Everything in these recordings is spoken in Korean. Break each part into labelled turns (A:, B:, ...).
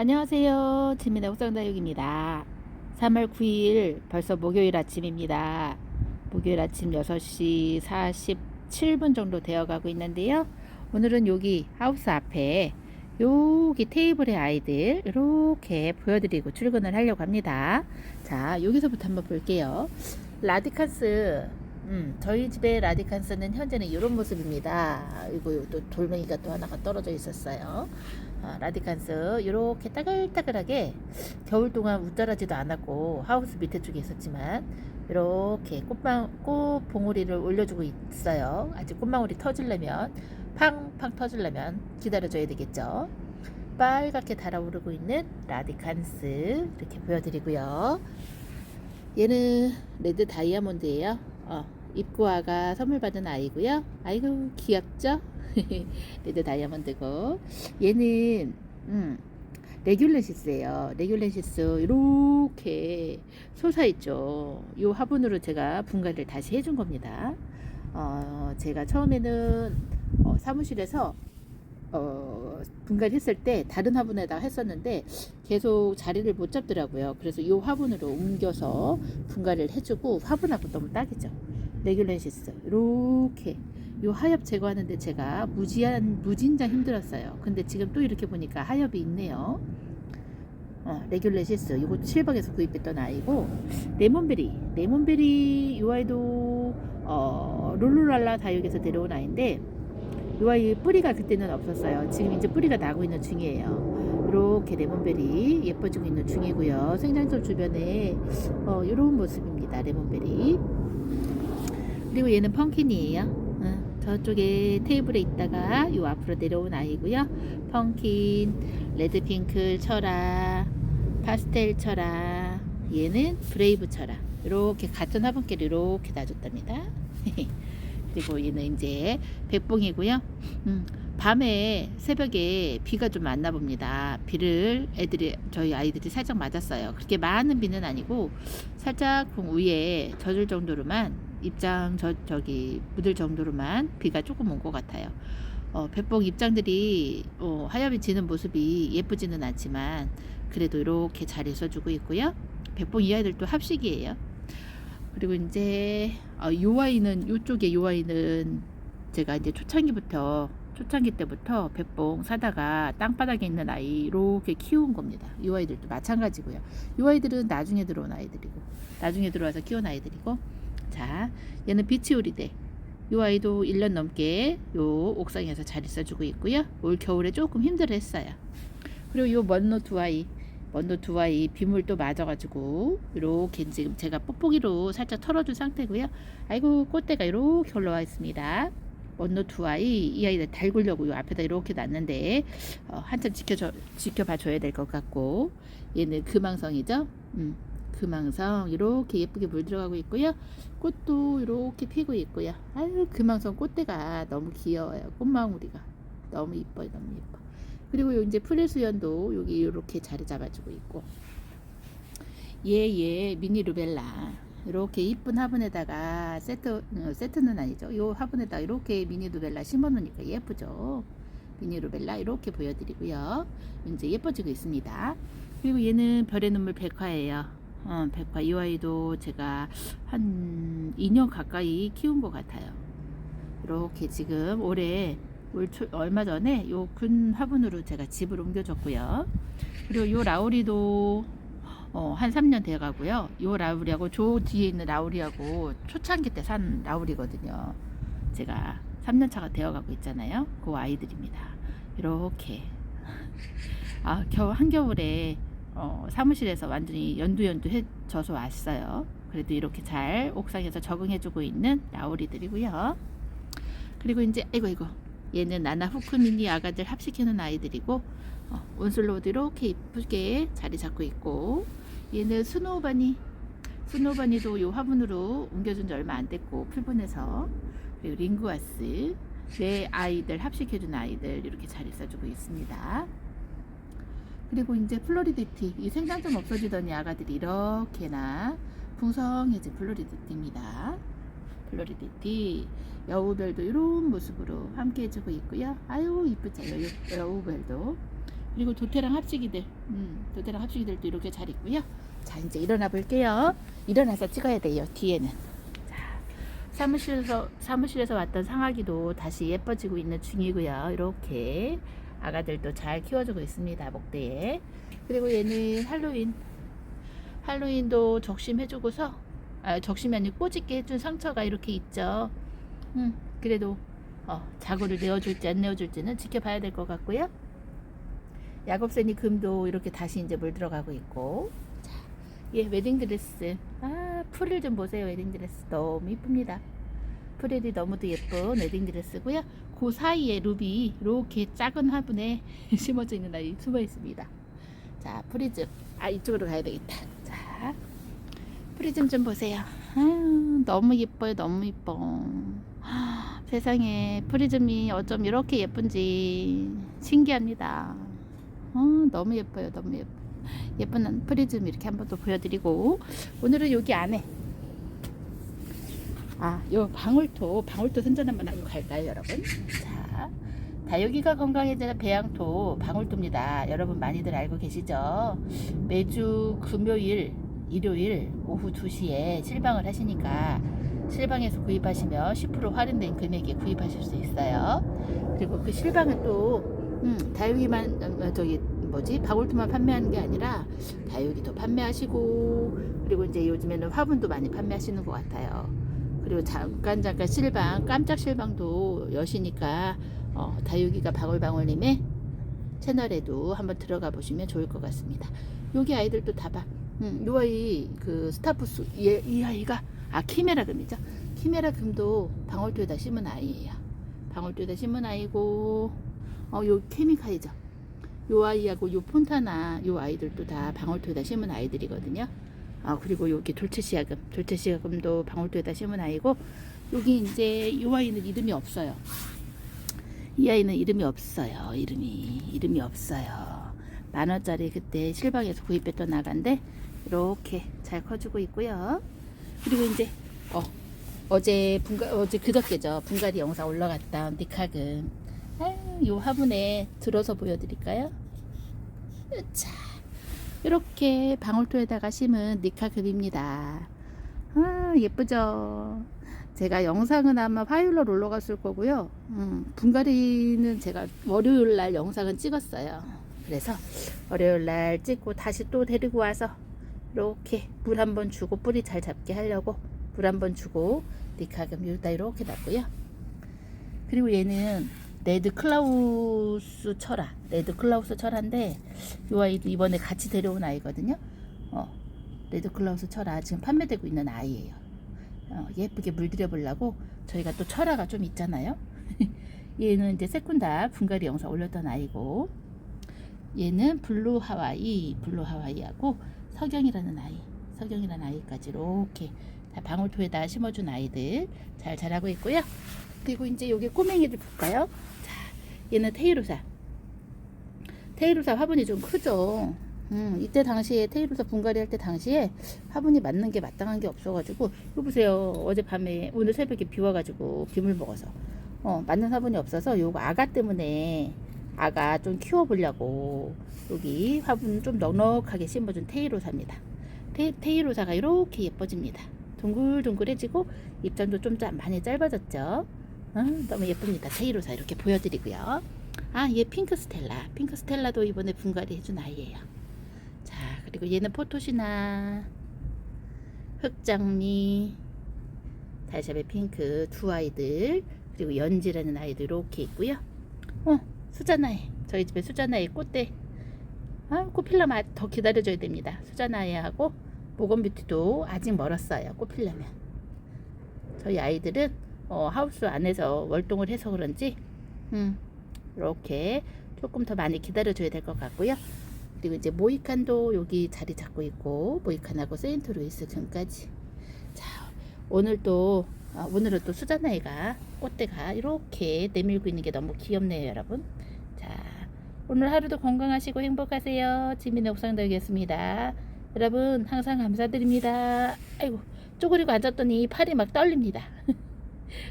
A: 안녕하세요. 지민의 옥상다육입니다. 3월 9일 벌써 목요일 아침입니다. 목요일 아침 6시 47분 정도 되어 가고 있는데요. 오늘은 여기 하우스 앞에 여기 테이블의 아이들 이렇게 보여드리고 출근을 하려고 합니다. 자, 여기서부터 한번 볼게요. 라디칸스 음, 저희 집의 라디칸스는 현재는 이런 모습입니다. 이거 또 돌멩이가 또 하나가 떨어져 있었어요. 아, 라디칸스 이렇게 따글따글하게 겨울 동안 웃자라지도 않았고 하우스 밑에 쪽에 있었지만 이렇게 꽃망 꽃 봉우리를 올려주고 있어요. 아직 꽃망울이 터지려면 팡팡 터지려면 기다려줘야 되겠죠. 빨갛게 달아오르고 있는 라디칸스 이렇게 보여드리고요. 얘는 레드 다이아몬드예요. 어, 입구아가 선물 받은 아이고요. 아이고 귀엽죠? 레드 다이아몬드고 얘는 음, 레귤레시스예요. 레귤레시스 이렇게 솟아 있죠. 이 화분으로 제가 분갈이를 다시 해준 겁니다. 어, 제가 처음에는 어, 사무실에서 어, 분갈이 했을 때 다른 화분에다 했었는데 계속 자리를 못 잡더라고요. 그래서 이 화분으로 옮겨서 분갈이를 해주고 화분하고 너무 딱이죠. 레귤레시스 이렇게 요 하엽 제거하는데 제가 무지한 무진장 힘들었어요. 근데 지금 또 이렇게 보니까 하엽이 있네요. 어, 레귤레시스 이거 7박에서 구입했던 아이고 레몬베리 레몬베리 이 아이도 어, 룰루랄라 다육에서 데려온 아이인데 이 아이 뿌리가 그때는 없었어요. 지금 이제 뿌리가 나고 있는 중이에요. 이렇게 레몬베리 예뻐지고 있는 중이고요. 생장점 주변에 어, 이런 모습입니다. 레몬베리 그리고 얘는 펑킨이에요. 어, 저쪽에 테이블에 있다가 요 앞으로 내려온 아이고요. 펑킨, 레드핑크 철아, 파스텔 철아, 얘는 브레이브 철아. 이렇게 같은 화분끼리 이렇게 놔줬답니다. 그리고 얘는 이제 백봉이고요. 음, 밤에 새벽에 비가 좀 왔나 봅니다. 비를 애들이 저희 아이들이 살짝 맞았어요. 그렇게 많은 비는 아니고 살짝 공 위에 젖을 정도로만 입장 저 저기 묻을 정도로만 비가 조금 온 것 같아요. 어, 백봉 입장들이 어, 하얗게 지는 모습이 예쁘지는 않지만 그래도 이렇게 잘 있어주고 있고요. 백봉 이 아이들도 합식이에요. 그리고 이제 어, 요 아이는 요쪽에 요 아이는 제가 이제 초창기부터 초창기 때부터 백봉 사다가 땅바닥에 있는 아이 이렇게 키운 겁니다. 이 아이들도 마찬가지고요. 이 아이들은 나중에 들어온 아이들이고 나중에 들어와서 키운 아이들이고 자 얘는 비치오리데 이 아이도 1년 넘게 요 옥상에서 잘 있어주고 있고요. 올 겨울에 조금 힘들어했어요. 그리고 요 먼로 두 아이 먼로 두 아이 비물도 맞아가지고 이렇게 지금 제가 뽁뽁이로 살짝 털어준 상태고요. 아이고 꽃대가 이렇게 올라와 있습니다. 먼로 두 아이 이 아이들 달구려고 요 앞에다 이렇게 놨는데 어, 한참 지켜줘 지켜봐 줘야 될 것 같고 얘는 금황성이죠. 음, 금황성 이렇게 예쁘게 물 들어가고 있고요. 꽃도 이렇게 피고 있고요. 아유 금황성 꽃대가 너무 귀여워요. 꽃망우리가 너무 이뻐요, 너무 이뻐. 그리고 요 이제 프레수연도 여기 이렇게 자리 잡아주고 있고 얘얘 미니 루벨라 이렇게 이쁜 화분에다가 세트 어, 세트는 아니죠. 요 화분에다 이렇게 미니 루벨라 심어놓으니까 예쁘죠. 미니 루벨라 이렇게 보여드리고요. 이제 예뻐지고 있습니다. 그리고 얘는 별의 눈물 백화예요. 어, 백화 이 아이도 제가 한 2년 가까이 키운 것 같아요. 이렇게 지금 올해 올 초, 얼마 전에 요근 화분으로 제가 집을 옮겨줬고요. 그리고 요 라우리도 어, 한 3년 돼 가고요. 요 라우리하고 저 뒤에 있는 라우리하고 초창기 때 산 라우리거든요. 제가 3년 차가 되어 가고 있잖아요. 그 아이들입니다. 이렇게 아, 겨우 한겨울에 어, 사무실에서 완전히 연두연두해져서 왔어요. 그래도 이렇게 잘 옥상에서 적응해주고 있는 라우리들이고요. 그리고 이제 이거 이거 얘는 나나 후크미니 아가들 합식해놓은 아이들이고 어, 온슬로우도 이렇게 이쁘게 자리 잡고 있고 얘는 스노우바니 스노우바니도 요 화분으로 옮겨준 지 얼마 안 됐고 풀분해서 그리고 링구아스 내 아이들 합식해준 아이들 이렇게 잘 있어주고 있습니다. 그리고 이제 플로리디티 이 생장 좀 없어지더니 아가들이 이렇게나 풍성해진 플로리디티입니다. 플로리디티 여우별도 이런 모습으로 함께 해주고 있고요. 아유 이쁘죠 여우, 여우 별도 그리고 도태랑 합식이들, 음, 도태랑 합식이들도 이렇게 잘 있고요. 자, 이제 일어나 볼게요. 일어나서 찍어야 돼요. 뒤에는. 자, 사무실에서 사무실에서 왔던 상아기도 다시 예뻐지고 있는 중이고요. 이렇게 아가들도 잘 키워주고 있습니다. 목대에. 그리고 얘는 할로윈. 할로윈도 적심해주고서 아, 적심이 아니고 꼬집게 해준 상처가 이렇게 있죠. 음, 그래도 어, 자고를 내어줄지 안 내어줄지는 지켜봐야 될 것 같고요. 야곱새니 금도 이렇게 다시 이제 물 들어가고 있고. 자, 예, 웨딩드레스. 아, 풀을 좀 보세요. 웨딩드레스 너무 이쁩니다. 프릴이 너무도 예쁜 웨딩드레스고요. 그 사이에 루비 이렇게 작은 화분에 심어져 있는 아이 숨어 있습니다. 자, 프리즘. 아, 이쪽으로 가야 되겠다. 자, 프리즘 좀 보세요. 아유, 너무 예뻐요. 너무 예뻐. 하, 세상에 프리즘이 어쩜 이렇게 예쁜지 신기합니다. 어, 너무 예뻐요. 너무 예뻐. 예쁜 프리즘 이렇게 한번 또 보여드리고 오늘은 여기 안에 아, 요 방울토, 방울토 선전 한번 하고 갈까요, 여러분? 자, 다육이가 건강해지는 배양토 방울토입니다. 여러분 많이들 알고 계시죠? 매주 금요일, 일요일 오후 2시에 실방을 하시니까 실방에서 구입하시면 10% 할인된 금액에 구입하실 수 있어요. 그리고 그 실방은 또 음, 다육이만 어, 저기 뭐지 방울토만 판매하는 게 아니라 다육이도 판매하시고 그리고 이제 요즘에는 화분도 많이 판매하시는 것 같아요. 그리고 잠깐 잠깐 실방 깜짝 실방도 여시니까 어, 다육이가 방울방울님의 채널에도 한번 들어가 보시면 좋을 것 같습니다. 여기 아이들도 다 봐. 음, 요 아이 그 스타프스 얘, 이 아이가 아 키메라 금이죠. 키메라 금도 방울토에다 심은 아이예요. 방울토에다 심은 아이고 어, 요 케미카이죠. 요 아이하고 요 폰타나 요 아이들도 다 방울토에다 심은 아이들이거든요. 아 그리고 여기 돌체시아금 돌체시아금도 방울토에다 심은 아이고 여기 이제 요 아이는 이름이 없어요. 이 아이는 이름이 없어요. 이름이 이름이 없어요. 만 원짜리 그때 실방에서 구입했던 아가인데 이렇게 잘 커주고 있고요. 그리고 이제 어 어제 분가 어제 그저께죠. 분갈이 영상 올라갔던 니카금. 아유, 요 화분에 들어서 보여드릴까요? 자 이렇게 방울토에다가 심은 니카급입니다. 아, 예쁘죠? 제가 영상은 아마 화요일로 올라갔을 거고요. 음, 분갈이는 제가 월요일 날 영상은 찍었어요. 그래서 월요일 날 찍고 다시 또 데리고 와서 이렇게 물 한 번 주고 뿌리 잘 잡게 하려고 물 한 번 주고 니카금 여기다 이렇게 놨고요. 그리고 얘는 레드 클라우스 철아, 레드 클라우스 철아인데 이 아이도 이번에 같이 데려온 아이거든요. 어, 레드 클라우스 철아 지금 판매되고 있는 아이예요. 어, 예쁘게 물들여 보려고 저희가 또 철아가 좀 있잖아요. 얘는 이제 세쿤다 분갈이 영상 올렸던 아이고 얘는 블루 하와이, 블루 하와이하고 석영이라는 아이, 석영이라는 아이까지 이렇게 다 방울토에다 심어준 아이들 잘 자라고 있고요. 그리고 이제 여기 꼬맹이들 볼까요? 자, 얘는 테이루사. 테이루사 화분이 좀 크죠. 음, 이때 당시에 테이루사 분갈이 할 때 당시에 화분이 맞는 게 마땅한 게 없어가지고 이거 보세요. 어젯밤에 오늘 새벽에 비 와가지고 빗물 먹어서 어, 맞는 화분이 없어서 요거 아가 때문에 아가 좀 키워보려고 여기 화분 좀 넉넉하게 심어준 테이로사입니다. 테, 테이로사가 이렇게 예뻐집니다. 둥글둥글해지고 입장도 좀 짜- 많이 짧아졌죠. 아, 너무 예쁩니다. 테이로사 이렇게 보여드리고요. 아, 얘 핑크 스텔라. 핑크 스텔라도 이번에 분갈이 해준 아이예요. 자, 그리고 얘는 포토시나, 흑장미, 달샤베 핑크 두 아이들, 그리고 연지라는 아이들 이렇게 있고요. 어, 수자나에. 저희 집에 수자나에 꽃대. 아, 꽃필러 더 기다려줘야 됩니다. 수자나에하고 모건뷰티도 아직 멀었어요. 꽃피려면. 저희 아이들은 어, 하우스 안에서 월동을 해서 그런지 음, 이렇게 조금 더 많이 기다려 줘야 될 것 같고요. 그리고 이제 모이칸도 여기 자리 잡고 있고 모이칸하고 세인트루이스 금까지. 자, 오늘 또 아, 오늘은 또 수자나이가 꽃대가 이렇게 내밀고 있는 게 너무 귀엽네요, 여러분. 자, 오늘 하루도 건강하시고 행복하세요. 지민의 옥상덕이었습니다. 여러분 항상 감사드립니다. 아이고 쪼그리고 앉았더니 팔이 막 떨립니다.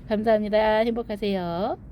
A: 감사합니다. 행복하세요.